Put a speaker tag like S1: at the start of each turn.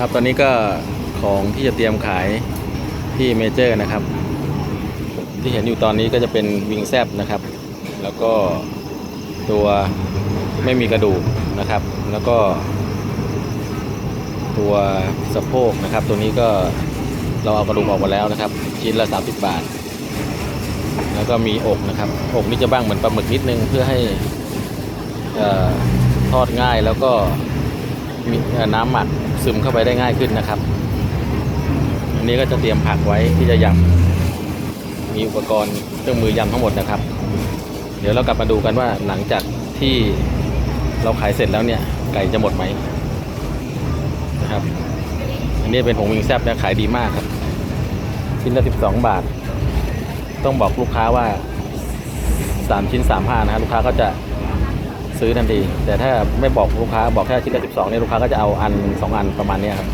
S1: ครับตอนนี้ก็ของที่จะเตรียมขายที่เมเจอร์นะครับ ที่เห็นอยู่ตอนนี้ก็จะเป็นวิงแซบนะครับ แล้วก็ตัวไม่มีกระดูกนะครับ แล้วก็ ตัวสะโพกนะครับ ตัวนี้ก็เราเอากระดูกออกมาแล้วนะครับ ชิ้นละ 30 บาท แล้วก็มีอกนะครับ อกนี่จะบ้างเหมือนปลาหมึกนิดนึงเพื่อให้อ่อทอดง่ายแล้วก็ น้ำหมักซึมเข้าไปได้ง่ายขึ้นนะครับ อันนี้ก็จะเตรียมผักไว้ที่จะยำมีอุปกรณ์เครื่องมือยำทั้งหมดนะครับ เดี๋ยวเรากลับมาดูกันว่าหลังจากที่เราขายเสร็จแล้วเนี่ยไก่จะหมดไหมนะครับ อันนี้เป็นผงวิงแซบนะขายดีมากครับ ชิ้นละ 12 บาท ต้องบอกลูกค้าว่า 3 ชิ้น35นะฮะลูกค้าก็จะ ซื้อทันที แต่ถ้าไม่บอกลูกค้าบอกแค่ชิ้นละ12เนี่ยลูกค้าก็จะเอาอัน 2 อันประมาณนี้ครับ